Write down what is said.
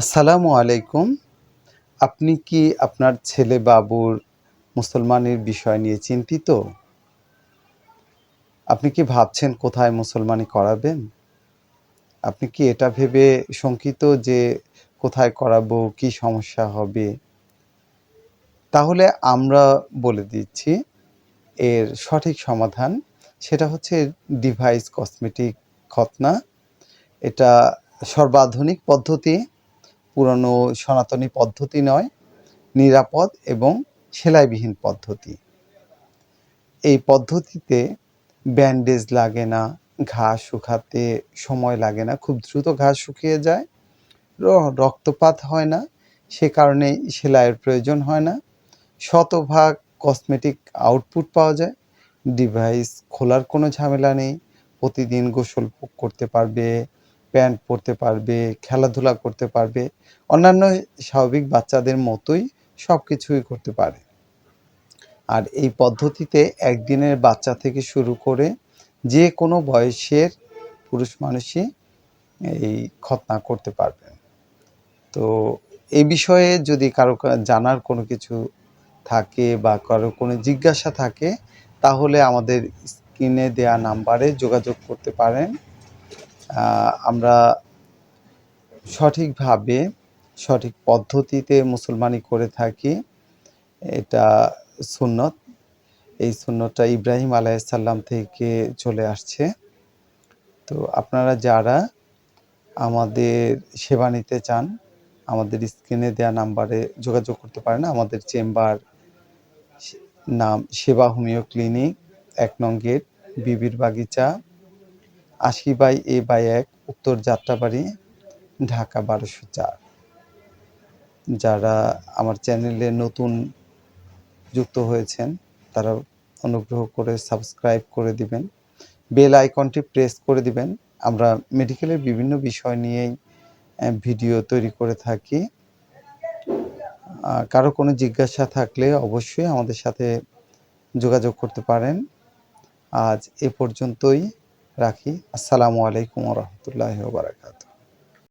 আসসালামু আলাইকুম। আপনি কি আপনার ছেলে বাবুর মুসলমানের বিষয় নিয়ে চিন্তিত? আপনি কি ভাবছেন কোথায় মুসলমানি করাবেন? আপনি কি এটা ভেবে শঙ্কিত যে কোথায় করাবো, কি সমস্যা হবে? তাহলে আমরা বলে দিচ্ছি, এর সঠিক সমাধান সেটা হচ্ছে ডিভাইস কসমেটিক খতনা এটা সর্বাধুনিক পদ্ধতি। পুরনো সনাতনী পদ্ধতি নয়, নিরাপদ এবং সেলাইবিহীন পদ্ধতি। এই পদ্ধতিতে ব্যান্ডেজ লাগে না, ঘা শুকাতে সময় লাগে না, খুব দ্রুত ঘা শুকিয়ে যায় রক্তপাত হয় না, সে কারণে সেলাইয়ের প্রয়োজন হয় না। শতভাগ কসমেটিক আউটপুট পাওয়া যায়, ডিভাইস খোলার কোনো ঝামেলা নেই, প্রতিদিন গোসল করতে পারবে প্যান্ট পরতে পারবে, খেলাধুলা করতে পারবে, অন্যান্য স্বাভাবিক বাচ্চাদের মতোই সব কিছুই করতে পারে। আর এই পদ্ধতিতে একদিনের বাচ্চা থেকে শুরু করে যে কোনো বয়সের পুরুষ মানুষই এই খতনা করতে পারবেন। তো এই বিষয়ে যদি কারও জানার কোনো কিছু থাকে বা কারও কোনো জিজ্ঞাসা থাকে, তাহলে আমাদের স্ক্রিনে দেয়া নাম্বারে যোগাযোগ করতে পারেন। আমরা সঠিকভাবে, সঠিক পদ্ধতিতে মুসলমানি করে থাকি, এটা সুন্নত। এই সুন্নতটা ইব্রাহিম আলাইসাল্লাম থেকে চলে আসছে। তো আপনারা যারা আমাদের সেবা নিতে চান, আমাদের স্ক্রিনে দেওয়া নাম্বারে যোগাযোগ করতে পারেন। আমাদের চেম্বার নাম সেবা হোমিও ক্লিনিক, এক নং গেট, বিবির বাগিচা। আশি বাই এ বাই এক উত্তর যাত্রাবাড়ি, ঢাকা বারোশো চার। যারা আমার চ্যানেলে নতুন যুক্ত হয়েছেন, তারা অনুগ্রহ করে সাবস্ক্রাইব করে দিবেন। বেল আইকনটি প্রেস করে দিবেন। আমরা মেডিকেলের বিভিন্ন বিষয় নিয়েই ভিডিও তৈরি করে থাকি। কারও কোনো জিজ্ঞাসা থাকলে অবশ্যই আমাদের সাথে যোগাযোগ করতে পারেন। আজ এ পর্যন্তই। রাখি। আসসালামু আলাইকুম রহমতুল্লাহ বারাকাতু